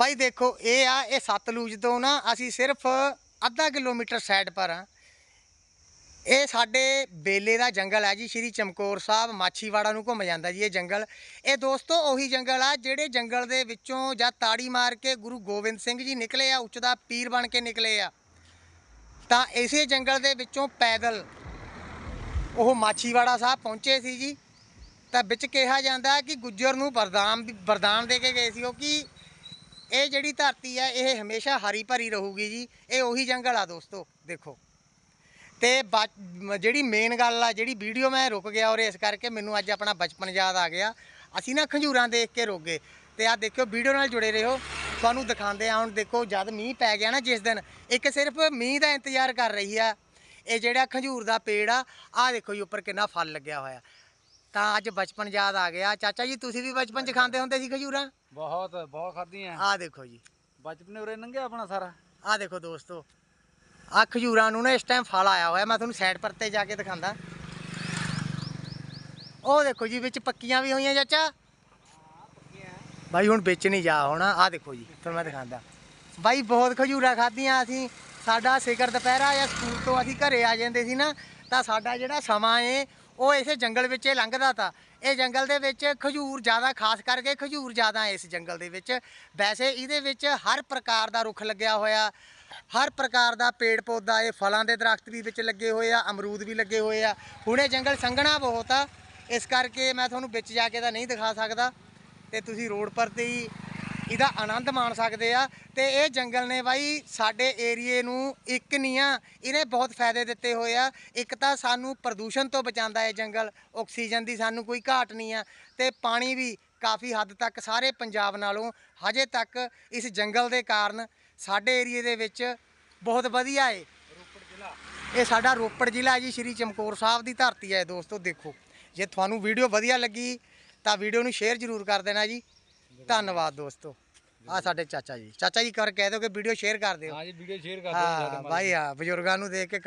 ਬਾਈ ਦੇਖੋ, ਇਹ ਆ, ਇਹ ਸਤਲੁਜ ਤੋਂ ਨਾ ਅਸੀਂ ਸਿਰਫ ਅੱਧਾ ਕਿਲੋਮੀਟਰ ਸਾਈਡ ਪਰ ਆ। ਇਹ ਸਾਡੇ ਬੇਲੇ ਦਾ ਜੰਗਲ ਹੈ ਜੀ, ਸ਼੍ਰੀ ਚਮਕੌਰ ਸਾਹਿਬ, ਮਾਛੀਵਾੜਾ ਨੂੰ ਘੁੰਮ ਜਾਂਦਾ ਜੀ ਇਹ ਜੰਗਲ। ਇਹ ਦੋਸਤੋ ਉਹੀ ਜੰਗਲ ਆ ਜਿਹੜੇ ਜੰਗਲ ਦੇ ਵਿੱਚੋਂ ਜਾਂ ਤਾੜੀ ਮਾਰ ਕੇ ਗੁਰੂ ਗੋਬਿੰਦ ਸਿੰਘ ਜੀ ਨਿਕਲੇ ਆ, ਉੱਚ ਦਾ ਪੀਰ ਬਣ ਕੇ ਨਿਕਲੇ ਆ। ਤਾਂ ਇਸੇ ਜੰਗਲ ਦੇ ਵਿੱਚੋਂ ਪੈਦਲ ਉਹ ਮਾਛੀਵਾੜਾ ਸਾਹਿਬ ਪਹੁੰਚੇ ਸੀ ਜੀ। ਤਾਂ ਵਿੱਚ ਕਿਹਾ ਜਾਂਦਾ ਕਿ ਗੁੱਜਰ ਨੂੰ ਵਰਦਾਨ ਵੀ- ਵਰਦਾਨ ਦੇ ਕੇ ਗਏ ਸੀ ਉਹ ਕਿ ਇਹ ਜਿਹੜੀ ਧਰਤੀ ਆ, ਇਹ ਹਮੇਸ਼ਾ ਹਰੀ ਭਰੀ ਰਹੂਗੀ ਜੀ। ਇਹ ਉਹੀ ਜੰਗਲ ਆ ਦੋਸਤੋ, ਦੇਖੋ। ਤੇ ਬਚ- ਜਿਹੜੀ ਮੇਨ ਗੱਲ ਆ, ਜਿਹੜੀ ਵੀਡੀਓ ਮੈਂ ਰੁਕ ਗਿਆ ਔਰ ਇਸ ਕਰਕੇ ਮੈਨੂੰ ਅੱਜ ਆਪਣਾ ਬਚਪਨ ਯਾਦ ਆ ਗਿਆ। ਅਸੀਂ ਨਾ ਖੰਜੂਰਾਂ ਦੇਖ ਕੇ ਰੁਕ ਗਏ। ਤੇ ਆ ਦੇਖਿਓ ਵੀਡੀਓ ਨਾਲ ਜੁੜੇ ਰਹੋ। ਤੁਹਾਨੂੰ ਦਿਖਾਉਂਦੇ ਆ, ਹੁਣ ਦੇਖੋ, ਜਦ ਮੀਂਹ ਪੈ ਗਿਆ ਨਾ ਜਿਸ ਦਿਨ, ਇੱਕ ਸਿਰਫ ਮੀਂਹ ਦਾ ਇੰਤਜ਼ਾਰ ਕਰ ਰਹੀ ਆ। ਇਹ ਜਿਹੜਾ ਖੰਜੂਰ ਦਾ ਪੇੜ ਆ ਆ ਦੇਖੋ ਜੀ, ਉੱਪਰ ਕਿੰਨਾ ਫਲ ਲੱਗਿਆ ਹੋਇਆ। ਤਾਂ ਅੱਜ ਬਚਪਨ ਯਾਦ ਆ ਗਿਆ। ਚਾਚਾ ਜੀ ਤੁਸੀਂ ਵੀ ਬਚਪਨ 'ਚ ਖਾਂਦੇ ਹੁੰਦੇ ਸੀ ਖਜੂਰਾਂ? ਬਹੁਤ ਬਹੁਤ ਖਾਧੀਆਂ। ਆ ਦੇਖੋ ਜੀ। ਬਚਪਨ ਉਰੇ ਲੰਘਿਆ ਆਪਣਾ ਸਾਰਾ? ਆ ਦੇਖੋ ਦੋਸਤੋ ਆ ਖਜੂਰਾਂ ਨੂੰ ਨਾ ਇਸ ਟਾਈਮ ਫਲ ਆਇਆ ਹੋਇਆ। ਮੈਂ ਤੁਹਾਨੂੰ ਸਾਈਡ ਪਰ ਤੇ ਜਾ ਕੇ ਦਿਖਾਉਂਦਾ ਉਹ ਦੇਖੋ ਜੀ ਵਿੱਚ ਪੱਕੀਆਂ ਵੀ ਹੋਈਆਂ ਚਾਚਾ। ਬਾਈ ਹੁਣ ਵਿੱਚ ਨਹੀਂ ਜਾ ਹੋਣਾ। ਆ ਦੇਖੋ ਜੀ ਤੁਹਾਨੂੰ ਮੈਂ ਦਿਖਾਉਂਦਾ ਬਾਈ ਬਹੁਤ ਖਜੂਰਾਂ ਖਾਧੀਆਂ ਅਸੀਂ। ਸਾਡਾ ਸਿਖਰ ਦੁਪਹਿਰਾ ਜਾਂ ਸਕੂਲ ਤੋਂ ਅਸੀਂ ਘਰੇ ਆ ਜਾਂਦੇ ਸੀ ਨਾ। ਤਾਂ ਸਾਡਾ ਜਿਹੜਾ ਸਮਾਂ ਏ ਉਹ ਇਸੇ ਜੰਗਲ ਵਿੱਚ ਹੀ ਲੰਘਦਾ ਤਾ। ਇਹ ਜੰਗਲ ਦੇ ਵਿੱਚ ਖਜੂਰ ਜ਼ਿਆਦਾ, ਖਾਸ ਕਰਕੇ ਖਜੂਰ ਜ਼ਿਆਦਾ ਇਸ ਜੰਗਲ ਦੇ ਵਿੱਚ। ਵੈਸੇ ਇਹਦੇ ਵਿੱਚ ਹਰ ਪ੍ਰਕਾਰ ਦਾ ਰੁੱਖ ਲੱਗਿਆ ਹੋਇਆ। ਹਰ ਪ੍ਰਕਾਰ ਦਾ ਪੇੜ ਪੌਦਾ, ਇਹ ਫਲਾਂ ਦੇ ਦਰਖਤ ਵੀ ਵਿੱਚ ਲੱਗੇ ਹੋਏ ਆ, ਅਮਰੂਦ ਵੀ ਲੱਗੇ ਹੋਏ ਆ। ਹੁਣ ਇਹ ਜੰਗਲ ਸੰਘਣਾ ਬਹੁਤ ਆ। ਇਸ ਕਰਕੇ ਮੈਂ ਤੁਹਾਨੂੰ ਵਿੱਚ ਜਾ ਕੇ ਤਾਂ ਨਹੀਂ ਦਿਖਾ ਸਕਦਾ। ਤੇ ਤੁਸੀਂ ਰੋਡ ਪਰ ਤੇ ਹੀ ਇਹਦਾ ਆਨੰਦ ਮਾਣ ਸਕਦੇ ਆ। ਤੇ ਇਹ ਜੰਗਲ ਨੇ ਬਾਈ ਸਾਡੇ ਏਰੀਏ ਨੂੰ ਇੱਕ ਨਹੀਂ ਆ, ਇਹਨੇ ਬਹੁਤ ਫਾਇਦੇ ਦਿੱਤੇ ਹੋਏ ਆ। ਇੱਕ ਤਾਂ ਸਾਨੂੰ ਪ੍ਰਦੂਸ਼ਣ ਤੋਂ ਬਚਾਉਂਦਾ ਹੈ ਜੰਗਲ, ਆਕਸੀਜਨ ਦੀ ਸਾਨੂੰ ਕੋਈ ਘਾਟ ਨਹੀਂ ਆ। ਤੇ ਪਾਣੀ ਵੀ ਕਾਫੀ ਹੱਦ ਤੱਕ ਸਾਰੇ ਪੰਜਾਬ ਨਾਲੋਂ ਹਜੇ ਤੱਕ ਇਸ ਜੰਗਲ ਦੇ ਕਾਰਨ ਸਾਡੇ ਏਰੀਏ ਦੇ ਵਿੱਚ ਬਹੁਤ ਵਧੀਆ ਏ। ਰੋਪੜ ਜ਼ਿਲ੍ਹਾ ਇਹ ਸਾਡਾ ਰੋਪੜ ਜ਼ਿਲ੍ਹਾ ਜੀ, ਸ਼੍ਰੀ ਚਮਕੌਰ ਸਾਹਿਬ ਦੀ ਧਰਤੀ ਹੈ ਦੋਸਤੋ, ਦੇਖੋ। ਜੇ ਤੁਹਾਨੂੰ ਵੀਡੀਓ ਵਧੀਆ ਲੱਗੀ ਤਾਂ ਵੀਡੀਓ ਨੂੰ ਸ਼ੇਅਰ ਜ਼ਰੂਰ ਕਰ ਦੇਣਾ ਜੀ। ਧੰਨਵਾਦ ਦੋਸਤੋ। ਆ ਸਾਡੇ ਚਾਚਾ ਜੀ। ਚਾਚਾ ਜੀ ਕਰ ਕਹਿ ਦਿਓ ਕਿ ਵੀਡੀਓ ਸ਼ੇਅਰ ਕਰ ਦਿਓ। ਹਾਂ ਜੀ ਵੀਡੀਓ ਸ਼ੇਅਰ ਕਰ ਦਿਓ ਹਾਂ ਭਾਈ ਆ ਬਜ਼ੁਰਗਾਂ ਨੂੰ ਦੇਖ ਕੇ